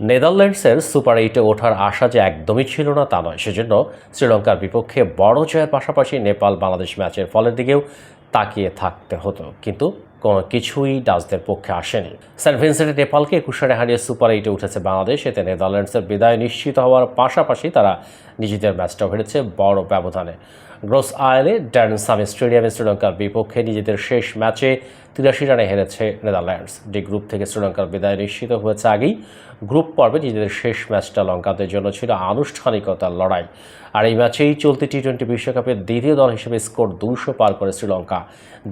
নেদারল্যান্ডসের সুপার এইটে ওঠার আশা যে একদমই ছিল না তা নয়। সেজন্য শ্রীলঙ্কার বিপক্ষে বড় জয়ের পাশাপাশি নেপাল বাংলাদেশ ম্যাচের ফলের দিকেও তাকিয়ে থাকতে হতো। কিন্তু কোনো কিছুই ডাচদের পক্ষে আসেনি। সেন্ট ভিনসেন্টে নেপালকে একুশ রানে হারিয়ে সুপার এইটে উঠেছে বাংলাদেশ। এতে নেদারল্যান্ডসের বিদায় নিশ্চিত হওয়ার পাশাপাশি তারা নিজেদের ম্যাচটাও হেরেছে বড় ব্যবধানে। গ্রোস আয়েলে ড্যান সামি স্টেডিয়ামে শ্রীলঙ্কার বিপক্ষে নিজেদের শেষ ম্যাচে তিরাশি রানে হেরেছে নেদারল্যান্ডস। ডি গ্রুপ থেকে শ্রীলঙ্কার বিদায় নিশ্চিত হয়েছে আগেই। গ্রুপ পর্বে নিজেদের শেষ ম্যাচটা লঙ্কাদের জন্য ছিল আনুষ্ঠানিকতার লড়াই। আর এই ম্যাচেই চলতি টি টোয়েন্টি বিশ্বকাপের দ্বিতীয় দল হিসেবে স্কোর দুশো পার করে শ্রীলঙ্কা।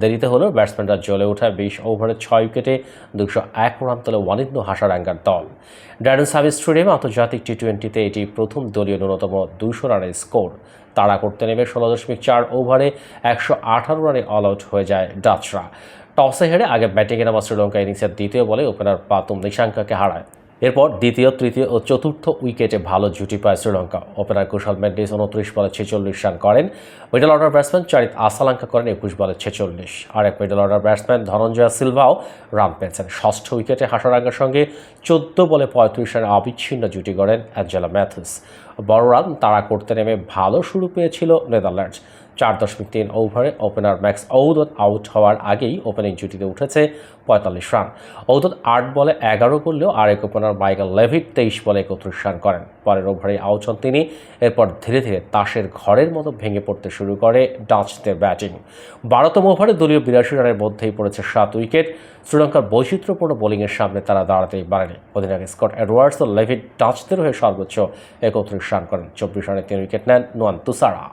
দেরিতে হলেও ব্যাটসম্যানরা জ্বলে ওঠায় বিশ ওভারে ছয় উইকেটে দুশো এক রান তোলে হাসার হাসারাঙ্গার দল। ড্যারন সাব স্টেডিয়ামে আন্তর্জাতিক টি টোয়েন্টিতে এটি প্রথম দলীয় ন্যূনতম দুশো রানের স্কোর। তাড়া করতে নেমে ষোলো দশমিক চার ওভারে একশো আঠারো রানে অল আউট হয়ে যায় ডাচরা। টসে হেরে আগে ব্যাটিংয়ে নামা শ্রীলঙ্কা ইনিংসের দ্বিতীয় বলে ওপেনার পাতুম নিশাঙ্কাকে হারায়। এরপর দ্বিতীয়, তৃতীয় ও চতুর্থ উইকেটে ভালো জুটি পায় শ্রীলঙ্কা। ওপেনার কুশল মেন্ডিস উনত্রিশ বলে ছেচল্লিশ রান করেন। Middle order batsman Charith Asalanka করেন একুশ বলে ছেচল্লিশ। আর এক মিডল অর্ডার ব্যাটসম্যান ধনঞ্জয় সিলভাও রান পেয়েছেন। ষষ্ঠ উইকেটে হাসারাঙ্গার সঙ্গে চোদ্দ বলে পঁয়ত্রিশ রানে অবিচ্ছিন্ন জুটি গড়েন অ্যাঞ্জেলা ম্যাথুস। বড় রান তাড়া করতে নেমে ভালো শুরু পেয়েছিল নেদারল্যান্ডস। চার দশমিক তিন ওভারে ওপেনার ম্যাক্স ঔদত আউট হওয়ার আগেই ওপেনিং জুটিতে উঠেছে পঁয়তাল্লিশ রান। ঔদত আট বলে এগারো করলেও আরেক ওপেনার মাইকেল লেভিট তেইশ বলে একত্রিশ রান করেন। পরের ওভারে আউট হন তিনি। এরপর ধীরে ধীরে তাসের ঘরের মতো ভেঙে পড়তে শুরু করে ডাচদের ব্যাটিং। বারোতম ওভারে দলীয় বিরাশি রানের মধ্যেই পড়েছে সাত উইকেট। শ্রীলঙ্কার বৈচিত্র্যপূর্ণ বোলিংয়ের সামনে তারা দাঁড়াতেই পারেনি। অধিনায়ক স্কট এডওয়ার্ডস ও লেভিট ডাচদের হয়ে সর্বোচ্চ একত্রিশ রান করেন। চব্বিশ রানে তিন উইকেট নেন নোয়ান তুসারা।